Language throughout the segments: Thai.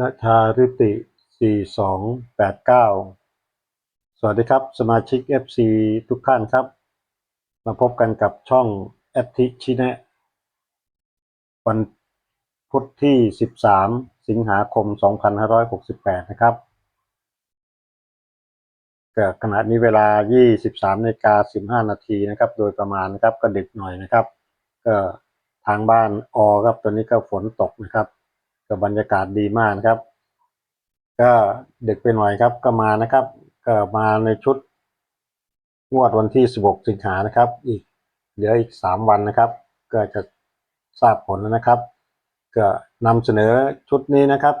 ณชาฤติ 4289 สวัสดีครับ สมาชิก FC ทุกท่านครับ มาพบกันกับช่องแอทิชินะ วันพุธที่ 13 สิงหาคม 2568 นะครับเก็ขณะนี้เวลา 23นาฬิกา15 นาทีนะครับ โดยประมาณนะครับ ก็ดึกหน่อยนะครับ ก็ทางบ้านออครับ ตอนนี้ก็ฝนตกนะครับ ก็บรรยากาศดีมากนะครับ ก็เดึกไปหน่อยครับก็มานะครับ ก็มาในชุดงวดวันที่ 16 สิงหานะครับ อีกเหลืออีก 3 วันนะครับ ก็จะทราบผลแล้วนะครับ ก็นำเสนอชุดนี้นะครับ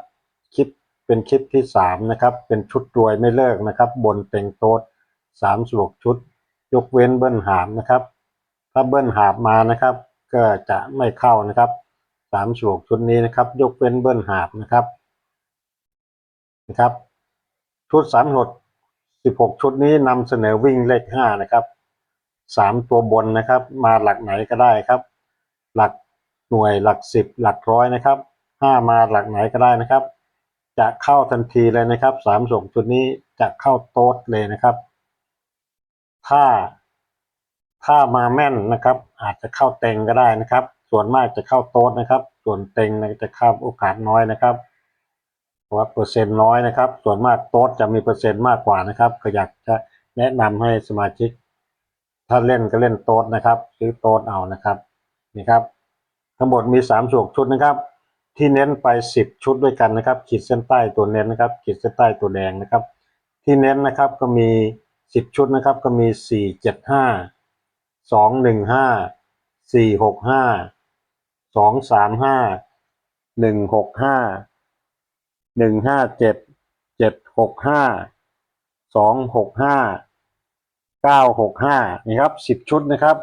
คลิปเป็นคลิปที่ 3 นะครับ เป็นชุดรวยไม่เลิกนะครับ บนเต็งโต๊ด36 ชุด ยกเว้นเบิ้ลหามนะครับ ถ้าเบิ้ลหาบมานะครับ ก็จะไม่เข้านะครับ สามโฉกชุดนี้นะครับ ยกเว้นเบิ้ลหาบนะครับนะครับ ชุดสามหดสิบหกชุดนี้นำเสนอวิ่งเลขห้านะครับสามตัวบนนะครับ มาหลักไหนก็ได้ครับ หลักหน่วยหลักสิบหลักร้อยนะครับห้ามาหลักไหนก็ได้นะครับ จะเข้าทันทีเลยนะครับสามฉกชุดนี้จะเข้าโต๊ดเลยนะครับ ถ้าถ้ามาแม่นนะครับ อาจจะเข้าเต็งก็ได้นะครับ ส่วนมากจะเข้าโต๊ดนะครับ ส่วนเต็งนะจะเข้าโอกาสน้อยนะครับเพราะว่าเปอร์เซ็นต์น้อยนะครับ ส่วนมากโต๊ดจะมีเปอร์เซ็นต์มากกว่านะครับก็อยากจะแนะนำให้สมาชิก ถ้าเล่นก็เล่นโต๊ดนะครับซื้อโต๊ดเอานะครับนี่ครับ ทั้งหมดมี3ามสชุดนะครับ ที่เน้นไป 10 ชุดด้วยกันนะครับ ขีดเส้นใต้ตัวเน้นนะครับ ขีดเส้นใต้ตัวแดงนะครับ ที่เน้นนะครับก็มี 10 ชุดนะครับ ก็มี 4 7 5สองหนึ่งห้า สองสามห้าหนึ่งหกห้าหนึ่งห้าเจ็ดเจ็ดหกห้าสองหกห้าเก้าหกห้านี่ครับสิบชุดนะครับ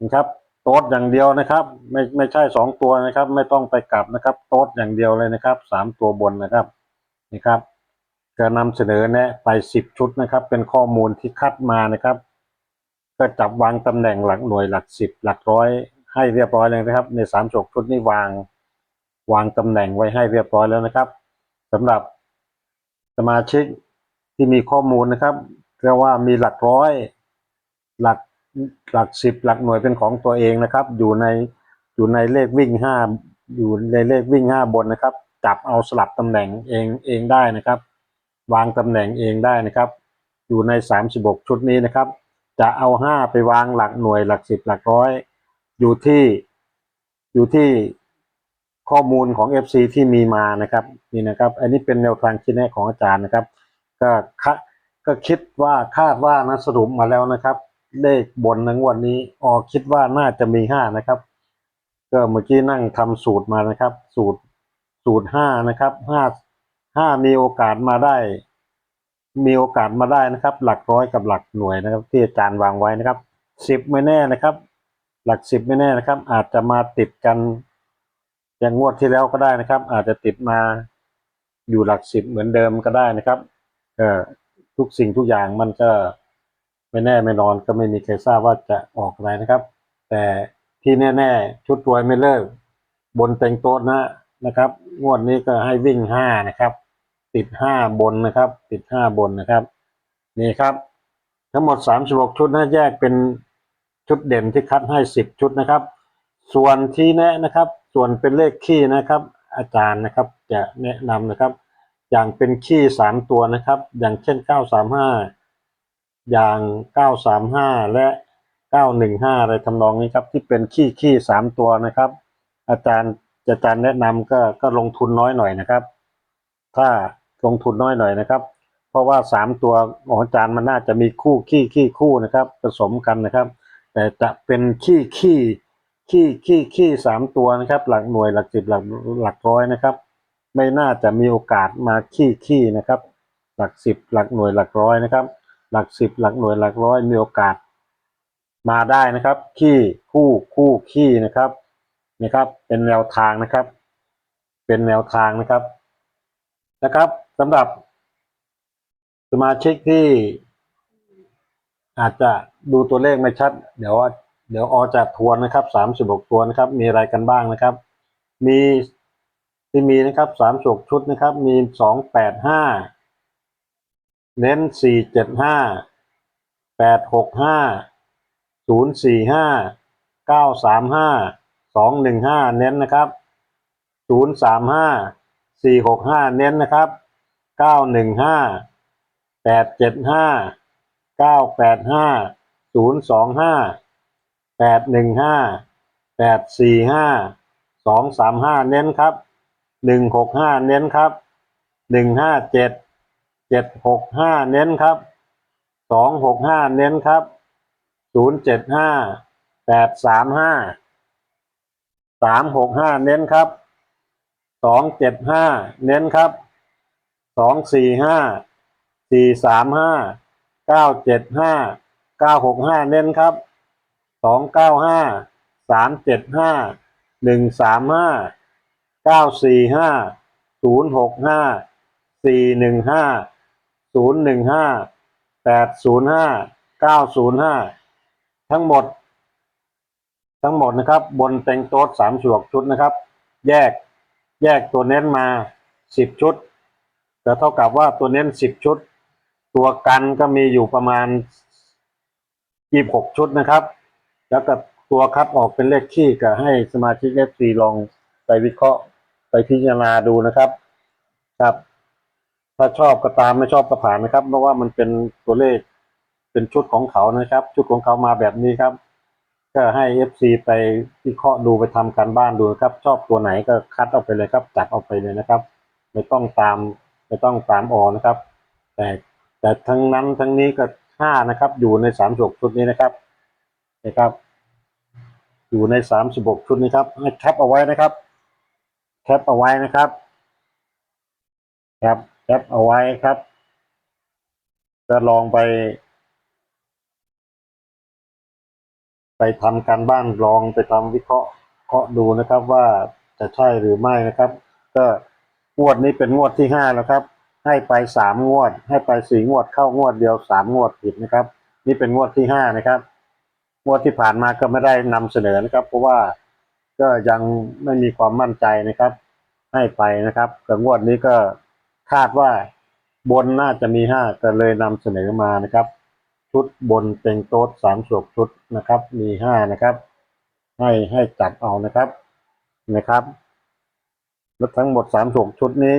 นี่ครับโต๊ดอย่างเดียวนะครับ ไม่ไม่ใช่สองตัวนะครับ ไม่ต้องไปกลับนะครับ โต๊ดอย่างเดียวเลยนะครับสามตัวบนนะครับนี่ครับก็นำเสนอแนะไปสิบชุดนะครับ เป็นข้อมูลที่คัดมานะครับ ก็จับวางตำแหน่งหลักหน่วยหลักสิบหลักร้อย ให้เรียบร้อยเลยนะครับ ในสามจกชุดนี้วาง วางตำแหน่งไว้ให้เรียบร้อยแล้วนะครับสำหรับสมาชิกที่มีข้อมูลนะครับเรียกว่ามีหลักร้อย หลักหลักสิบหลักหน่วยเป็นของตัวเองนะครับ อยู่ในอยู่ในเลขวิ่งห้าอยู่ในเลขวิ่งห้าบนนะครับ จับเอาสลับตำแหน่งเองเองได้นะครับ วางตำแหน่งเองได้นะครับ อยู่ในสามสิบกชุดนี้นะครับ จะเอาห้าไปวางหลักหน่วยหลักสิบหลักร้อย อยู่ที่อยู่ที่ข้อมูลของ FC ที่มีมานะครับนี่นะครับ อันนี้เป็นแนวทางคิดแนะของอาจารย์นะครับ ก็คะก็คิดว่าคาดว่านะสรุปมาแล้วนะครับ เลขบนในงวดนี้ออคิดว่าน่าจะมีห้านะครับ ก็เมื่อกี้นั่งทำสูตรมานะครับ สูตรสูตรห้านะครับห้าห้ามีโอกาสมาได้ มีโอกาสมาได้นะครับ หลักร้อยกับหลักหน่วยนะครับ ที่อาจารย์วางไว้นะครับสิบไม่แน่นะครับ หลักสิบไม่แน่นะครับ อาจจะมาติดกัน อย่างงวดที่แล้วก็ได้นะครับ อาจจะติดมาอยู่หลักสิบเหมือนเดิมก็ได้นะครับเอ่อทุกสิ่งทุกอย่างมันก็ไม่แน่ไม่นอนก็ไม่มีใครทราบว่าจะออกอะไรนะครับ แต่ที่แน่ ๆ ชุดรวยไม่เลิก บนเต็งโต๊ะนะนะครับ งวดนี้ก็ให้วิ่งห้านะครับ ติดห้าบนนะครับ ติดห้าบนนะครับ นี่ครับ ทั้งหมดสามสิบหกชุดนะแยกเป็น ชุดเด่นที่คัดให้สิบชุดนะครับ ส่วนที่แนะนะครับ ส่วนเป็นเลขขี้นะครับ อาจารย์นะครับจะแนะนำนะครับ อย่างเป็นขี้สามตัวนะครับ อย่างเช่นเก้าสามห้าอย่างเก้าสามห้าและเก้าหนึ่งห้าอะไรทำนองนี้ครับ ที่เป็นขี้ขี้สามตัวนะครับ อาจารย์อาจารย์แนะนำก็ก็ลงทุนน้อยหน่อยนะครับ ถ้าลงทุนน้อยหน่อยนะครับ เพราะว่าสามตัวของอาจารย์มันน่าจะมีคู่ขี้ขี้คู่นะครับ ผสมกันนะครับ แต่จะเป็นขี้ขี้ขี้ขี้ขี้สามตัวนะครับ หลักหน่วยหลักสิบหลักหลักร้อยนะครับ ไม่น่าจะมีโอกาสมาขี้ขี้นะครับ หลักสิบหลักหน่วยหลักร้อยนะครับ หลักสิบหลักหน่วยหลักร้อยมีโอกาส มาได้นะครับ ขี้คู่คู่ขี้นะครับนะครับ เป็นแนวทางนะครับ เป็นแนวทางนะครับนะครับสำหรับสมาชิกที่ อาจจะดูตัวเลขไม่ชัด เดี๋ยวเดี๋ยวออจะทวนนะครับสามสิบหกตัวนะครับ มีอะไรกันบ้างนะครับ มีที่มีนะครับสามสกชุดนะครับ มีสองแปดห้าเน้นสี่เจ็ดห้าแปดหกห้าศูนย์สี่ห้าเก้าสามห้าสองหนึ่งห้าเน้นนะครับศูนย์สามห้าสี่หกห้าเน้นนะครับเก้าหนึ่งห้าแปดเจ็ดห้า เก้าแปดห้าศูนย์สองห้าแปดหนึ่งห้าแปดสี่ห้าสองสามห้าเน้นครับหนึ่งหกห้าเน้นครับหนึ่งห้าเจ็ดเจ็ดหกห้าเน้นครับสองหกห้าเน้นครับศูนย์เจ็ดห้าแปดสามห้าสามหกห้าเน้นครับสองเจ็ดห้าเน้นครับสองสี่ห้าสี่สามห้า เก้าเจ็ดห้าเก้าหกห้าเน้นครับสองเก้าห้าสามเจ็ดห้าหนึ่งสามห้าเก้าสี่ห้าศูนย์หกห้าสี่หนึ่งห้าศูนย์หนึ่งห้าแปดศูนย์ห้าเก้าศูนย์ห้าทั้งหมด ทั้งหมดนะครับ บนเต็งโต๊ดสามสวกชุดนะครับ แยกแยกตัวเน้นมาสิบชุดแต่เท่ากับว่าตัวเน้นสิบชุด ตัวกันก็มีอยู่ประมาณยี่หกชุดนะครับ แล้วก็ตัวคัดออกเป็นเลขขี้ก็ให้สมาชิกเอฟซีลองไปวิเคราะห์ไปพิจารณาดูนะครับ ครับ ถ้าชอบก็ตามไม่ชอบก็ผ่านนะครับ เพราะว่ามันเป็นตัวเลขเป็นชุดของเขานะครับ ชุดของเขามาแบบนี้ครับ ก็ให้เอฟซีไปวิเคราะห์ดูไปทำการบ้านดูนะครับ ชอบตัวไหนก็คัดเอาไปเลยครับจัดเอาไปเลยนะครับ ไม่ต้องตามไม่ต้องตามออนะครับ แต่ แต่ทั้งนั้นทั้งนี้ก็ห้านะครับ อยู่ในสามสิบชุดนี้นะครับนะครับ อยู่ในสามสิบหกชุดนี้ครับให้แคปเอาไว้นะครับ แคปเอาไว้นะครับครับแคปเอาไว้ครับจะลองไป ไปทำการบ้านลองไปทำวิเคราะห์เคราะห์ดูนะครับว่าจะใช่หรือไม่นะครับ ก็งวดนี้เป็นงวดที่ห้าแล้วครับ ให้ไปสามงวด ให้ไปสี่งวดเข้างวดเดียวสามงวดผิดนะครับ นี่เป็นงวดที่ห้านะครับ งวดที่ผ่านมาก็ไม่ได้นำเสนอนะครับ เพราะว่าก็ยังไม่มีความมั่นใจนะครับ ให้ไปนะครับแต่งวดนี้ก็คาดว่าบนน่าจะมีห้าก็เลยนำเสนอมานะครับ ชุดบนเต็งโต๊ดสามสวกชุดนะครับ มีห้านะครับ ให้ให้จัดเอานะครับนะครับ แล้วทั้งหมดสามสวกชุดนี้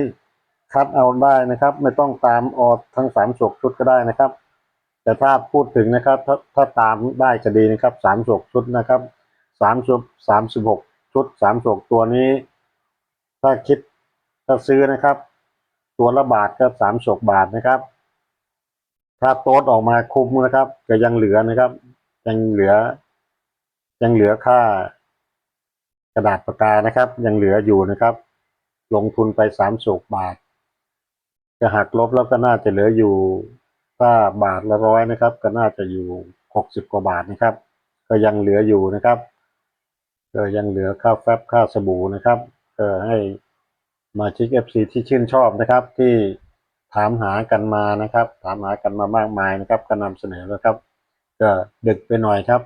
คัดเอาได้นะครับ ไม่ต้องตามออทั้งสามสวกชุดก็ได้นะครับ แต่ถ้าพูดถึงนะครับถ้าถ้าตามได้ก็ดีนะครับสามสวกชุดนะครับสามชุดสามสิบหกชุดสามสวกตัวนี้ ถ้าคิดถ้าซื้อนะครับ ตัวละบาทก็สามสวกบาทนะครับ ถ้าโต๊ดออกมาคุ้มนะครับ ก็ยังเหลือนะครับ ยังเหลือ ยังเหลือค่ากระดาษปากกานะครับ ยังเหลืออยู่นะครับ ลงทุนไปสามสกบาท จะหักลบแล้วก็น่าจะเหลืออยู่ถ้าบาทละร้อยนะครับ ก็น่าจะอยู่หกสิบกว่าบาทนะครับ ก็ยังเหลืออยู่นะครับก็ยังเหลือค่าแฟบค่าสบู่นะครับก็ให้มาชิกเอฟซีที่ชื่นชอบนะครับ ที่ถามหากันมานะครับ ถามหากันมามากมายนะครับ ก็นำเสนอแล้วครับ ก็ดึกไปหน่อยครับ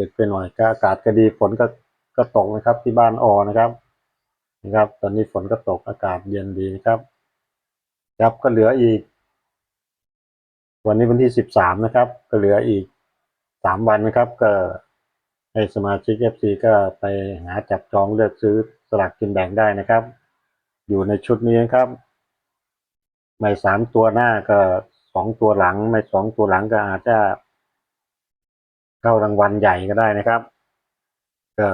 ดึกไปหน่อยก็อากาศก็ดีฝนก็ก็ตกนะครับที่บ้านออนะครับนะครับ ตอนนี้ฝนก็ตกอากาศเย็นดีนะครับ ครับก็เหลืออีก วันนี้วันที่สิบสามนะครับ ก็เหลืออีกสามวันนะครับ ก็ให้สมาชิกเอฟซีก็ไปหาจับจองเลือกซื้อสลากกินแบ่งได้นะครับ อยู่ในชุดนี้นะครับไม่สามตัวหน้าก็สองตัวหลัง ไม่สองตัวหลังก็อาจจะ เข้ารางวัลใหญ่ก็ได้นะครับก็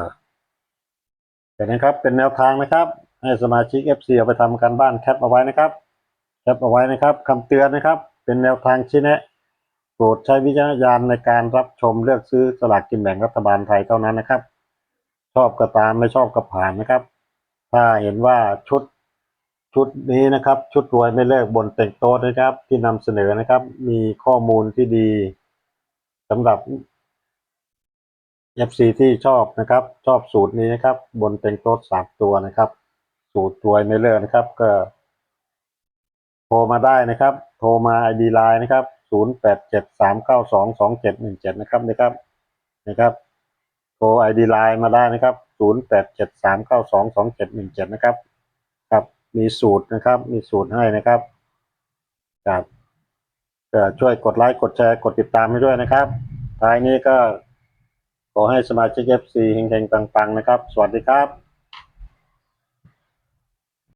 แต่นะครับเป็นแนวทางนะครับ ให้สมาชิก FC เอาไปทำการบ้านแคปเอาไว้นะครับ แคปเอาไว้นะครับคำเตือนนะครับ เป็นแนวทางชี้แนะ โปรดใช้วิจารณญาณในการรับชมเลือกซื้อสลากกินแบ่งรัฐบาลไทยเท่านั้นนะครับ ชอบก็ตามไม่ชอบก็ผ่านนะครับ ถ้าเห็นว่าชุดชุดนี้นะครับ ชุดรวยไม่เลิกบนเต็งโต๊ะนะครับ ที่นำเสนอนะครับ มีข้อมูลที่ดีสำหรับ FC ที่ชอบนะครับ ชอบสูตรนี้นะครับ บนเต็งโต๊ดสามตัวนะครับ สูตรรวยไม่เลิกนะครับ ก็ ทรมาได้นะครับ โทรมาไอดีไลน์นะครับศูนย์แปดเจ็ดสามเก้าสองสองเจ็ดหนึ่งเจ็ดนะครับนะครับนะครับ โทรไอดีไลน์มาได้นะครับศูนย์แปดเจ็ดสามเก้าสองสองเจ็ดหนึ่งเจ็ดนะครับครับมีสูตรนะครับ มีสูตรให้นะครับครับช่วยกดไลค์กดแชร์กดติดตามให้ด้วยนะครับ ท้ายนี้ก็ขอให้สมาชิก FC เฮงๆปังๆนะครับ สวัสดีครับ